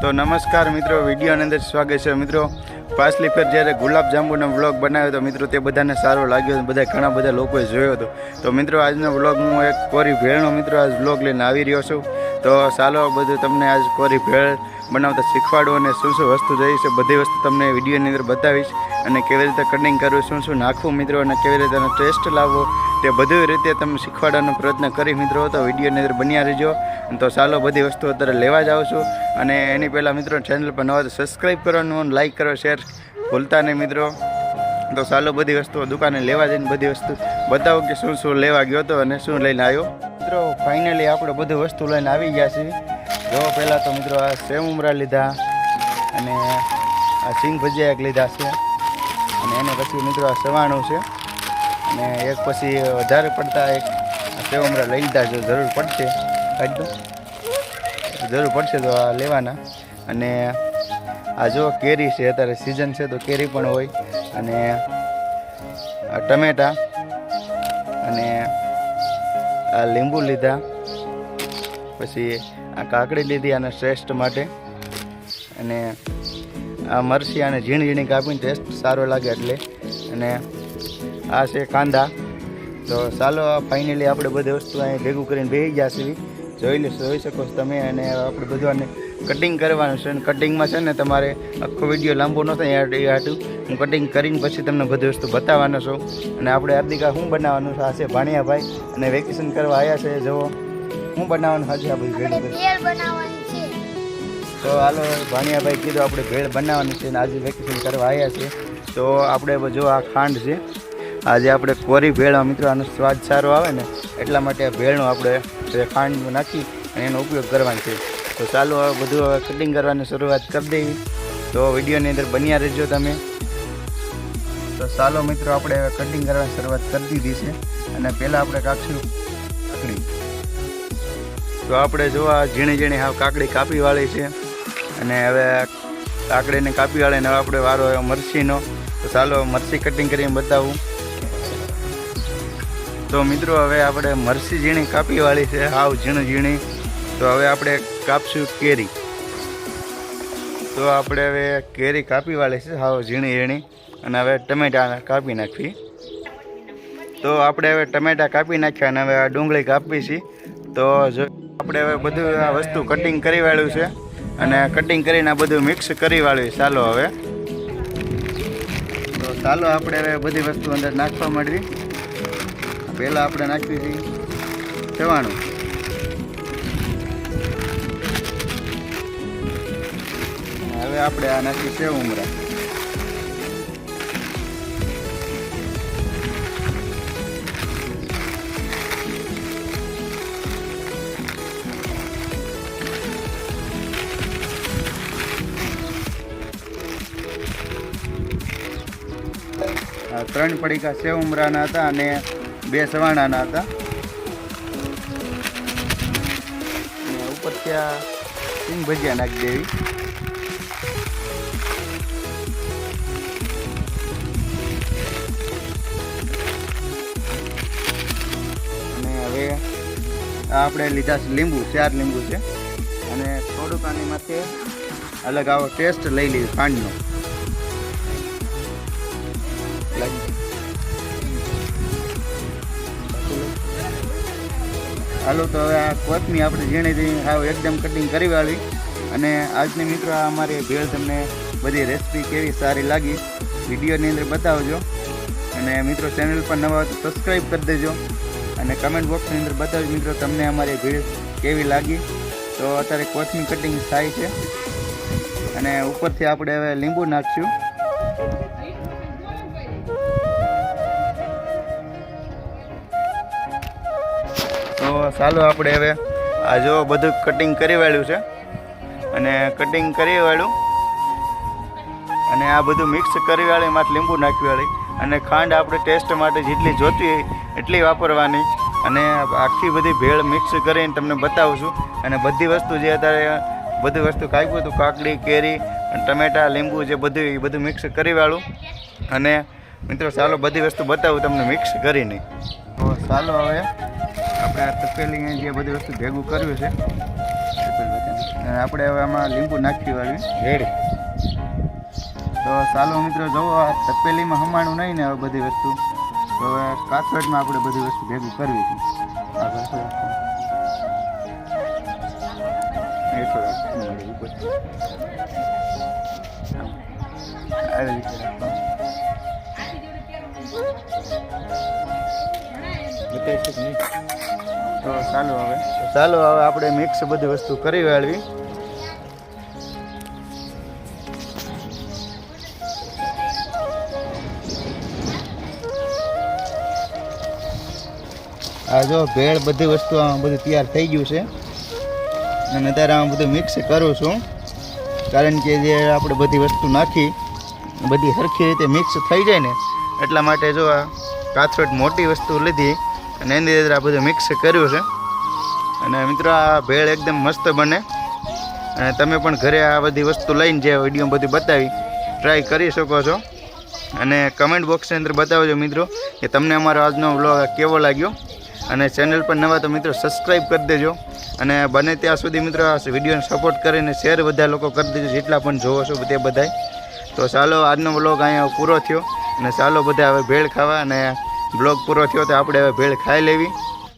તો નમસ્કાર મિત્રો, વિડીયોની અંદર સ્વાગત છે. મિત્રો, પાછલી ફેર જ્યારે ગુલાબજાંબુનો વ્લોગ બનાવ્યો હતો મિત્રો તે બધાને સારો લાગ્યો હતો બધા ઘણા બધા લોકોએ જોયો હતો. તો મિત્રો, આજનો વ્લોગ હું એક કોરી ભેળનો મિત્રો, આજ વ્લોગ લઈને આવી રહ્યો છું. તો ચાલો, બધું તમને આજ કોરી ભેળ બનાવતા શીખવાડું અને શું શું વસ્તુ જોઈ છે, બધી વસ્તુ તમને વિડીયોની અંદર બતાવીશ. અને કેવી રીતે કટિંગ કરવું, શું શું નાખવું મિત્રો, અને કેવી રીતે એનો ટેસ્ટ લાવવો, તે બધી રીતે તમે શીખવાડવાનો પ્રયત્ન કરી મિત્રો, તો વિડીયોની અંદર બન્યા રહેજો. તો ચાલો બધી વસ્તુ અત્યારે લેવા જાઉં છું. અને એની પહેલાં મિત્રો ચેનલ પર નવા તો સબસ્ક્રાઈબ કરવાનું લાઈક કરો શેર ભૂલતા નહીં મિત્રો. તો ચાલો બધી વસ્તુઓ દુકાને લેવા જઈને બધી વસ્તુ બતાવો કે શું શું લેવા ગયો હતો અને શું લઈને આવ્યો. મિત્રો ફાઇનલી આપણે બધી વસ્તુ લઈને આવી ગયા છીએ. જો, પહેલાં તો મિત્રો આ સેવ ઉમરા લીધા અને આ સિંગ ભજીયા એક લીધા છે. અને એને પછી મિત્રો આ સવાણું છે. અને એક પછી વધારે પડતા એક સેવ ઉમરા લઈ લીધા જો જરૂર પડશે કાઢો જરૂર પડશે તો આ લેવાના. અને આ જો કેરી છે, અત્યારે સિઝન છે તો કેરી પણ હોય. અને ટમેટા અને આ લીંબુ લીધા. પછી આ કાકડી લીધી આને શ્રેષ્ઠ માટે. અને આ મરસી અને ઝીણી ઝીણી કાપીને ટેસ્ટ સારો લાગે એટલે. અને આ છે કાંદા. તો ચાલો ફાઇનલી આપણે બધી વસ્તુ અહીં ભેગું કરીને બેસી ગયા છીએ. જોઈ લે, જોઈ શકો છો તમે. અને આપણે બધું આને કટિંગ કરવાનું છે. અને કટિંગમાં છે ને તમારે આખો વીડિયો લાંબો ન થાય એ હાટું. હું કટિંગ કરીને પછી તમને બધી વસ્તુ બતાવવાનો છું. અને આપણે હાર્દિકા શું બનાવવાનું છે? આ છે ભાણિયાભાઈ. અને વેકેશન કરવા આવ્યા છે, જુઓ. શું બનાવવાનું હજી આ બધું ભેગું કરી ભેળ બનાવવાની છે. તો હાલો ભાણિયાભાઈ કીધું આપણે ભેળ બનાવવાની છે અને આજે વેકેશન કરવા આવ્યા છે. તો આપણે જો આ ખાંડ છે આજે આપણે કોરી ભેળ મિત્રો આનો સ્વાદ સારો આવે ને એટલા માટે આ ભેળનું આપણે જે ખાંડ નાખી અને એનો ઉપયોગ કરવાનો છે. તો ચાલો હવે બધું હવે કટિંગ કરવાની શરૂઆત કરી દેવી તો વિડીયોની અંદર બન્યા રહેજો તમે. તો ચાલો મિત્રો આપણે કટિંગ કરવાની શરૂઆત કરી દીધી છે. અને પહેલાં આપણે કાપશું કાકડી. તો આપણે જોવા ઝીણી ઝીણી હાવ કાકડી કાપી વાળી છે. અને હવે કાકડીને કાપી વાળીને હવે આપણે વારો મરચીનો તો ચાલો મરચી કટિંગ કરીને બતાવું. તો મિત્રો, હવે આપણે મરસી ઝીણી કાપી વાળી છે, હાવ ઝીણી ઝીણી. તો હવે આપણે કાપશું કેરી. તો આપણે હવે કેરી કાપી વાળી છે, હાવ ઝીણી ઝીણી. અને હવે ટમેટા કાપી નાખવી. તો આપણે હવે ટમેટા કાપી નાખ્યા અને હવે આ ડુંગળી કાપી છે. તો જો આપણે હવે બધું આ વસ્તુ કટિંગ કરી વાળ્યું છે. અને કટિંગ કરીને આ બધું મિક્સ કરી વાળ્યું ચાલો હવે. તો ચાલો આપણે હવે બધી વસ્તુ અંદર નાખવા માંડવી. પહેલાં આપણે નાખવી હતી ચવાણું. હવે આપણે આ નાખી છે ઉમરા. ત્રણ પડીકા સેવ ઉમરાના હતા અને બે સવાણાના હતા. અને ઉપર ત્યાં સિંગ ભજીયા નાખી દેવી. અને હવે આપણે લીધા છે લીંબુ, ચાર લીંબુ છે. અને થોડુંક આની માથે અલગ આવો ટેસ્ટ લઈ લીધું ખાંડનો હાલો તો હવે આ કોથમી આપણે ઝીણી ઝીણી હાવ એકદમ કટિંગ કરી વાળી. અને આજની મિત્રો આ અમારી ભેળ તમને બધી રેસીપી કેવી સારી લાગી, વિડીયોની અંદર બતાવજો. અને મિત્રો ચેનલ પર નવા તો સબસ્ક્રાઈબ કરી દેજો. અને કમેન્ટ બોક્સની અંદર બતાવજો મિત્રો તમને અમારી ભીડ કેવી લાગી. તો અત્યારે કોથમી કટિંગ થાય છે. અને ઉપરથી આપણે હવે લીંબુ નાખશું. ચાલો આપણે હવે આ જો બધું કટિંગ કરી વાળ્યું છે. અને કટિંગ કરી વાળ્યું. અને આ બધું મિક્સ કરી વાળી એમાં લીંબુ નાખી વાળી. અને ખાંડ આપણે ટેસ્ટ માટે જેટલી જોતી હોય એટલી વાપરવાની. અને આખી બધી ભેળ મિક્સ કરીને તમને બતાવું છું. અને બધી વસ્તુ જે અત્યારે બધી વસ્તુ કાપ્યું હતું, કાકડી, કેરી ટમેટા, લીંબુ જે બધું એ બધું મિક્સ કરી વાળું. અને મિત્રો, ચાલો બધી વસ્તુ બતાવું તમને મિક્સ કરીને. ચાલો હવે આપણે આ તપેલી જે બધી વસ્તુ ભેગું કર્યું છે અને આપણે હવે આમાં લીંબુ નાખ્યું આવી રેડી. તો ચાલો મિત્રો જુઓ આ તપેલીમાં હમાણું નહીં ને હવે બધી વસ્તુ. તો હવે કાથરડમાં આપણે બધી વસ્તુ ભેગું કરવી હતી આ ઘસો રાખો. તો ચાલો હવે. ચાલો હવે આપણે મિક્સ બધી વસ્તુ કરી વાળવી. આ જો ભેળ બધી વસ્તુ બધું તૈયાર થઈ ગયું છે. અને અત્યારે આમાં બધું મિક્સ કરું છું. કારણ કે જે આપણે બધી વસ્તુ નાખી, બધી સરખી રીતે મિક્સ થઈ જાય ને, એટલા માટે જો આ કાથરોટ મોટી વસ્તુ લીધી. અને એની અંદર આ બધું મિક્સ કર્યું છે. અને મિત્રો, આ ભેળ એકદમ મસ્ત બને. અને તમે પણ ઘરે આ બધી વસ્તુ લઈને જે વીડિયો બધી બતાવી ટ્રાય કરી શકો છો. અને કમેન્ટ બોક્સની અંદર બતાવજો મિત્રો, કે તમને અમારો આજનો વ્લોગ કેવો લાગ્યો. અને ચેનલ પર નવા તો મિત્રો સબસ્ક્રાઈબ કરી દેજો. અને બને ત્યાં સુધી મિત્રો, આ વિડીયોને સપોર્ટ કરીને શેર બધા લોકો કરી દેજો, જેટલા પણ જોવો છો તે બધાય. તો ચાલો, આજનો વ્લોગ અહીંયા પૂરો થયો. અને ચાલો બધા હવે ભેળ ખાવા અને બ્લોગ પૂરો થયો તો આપણે હવે ભેળ ખાઈ લેવી.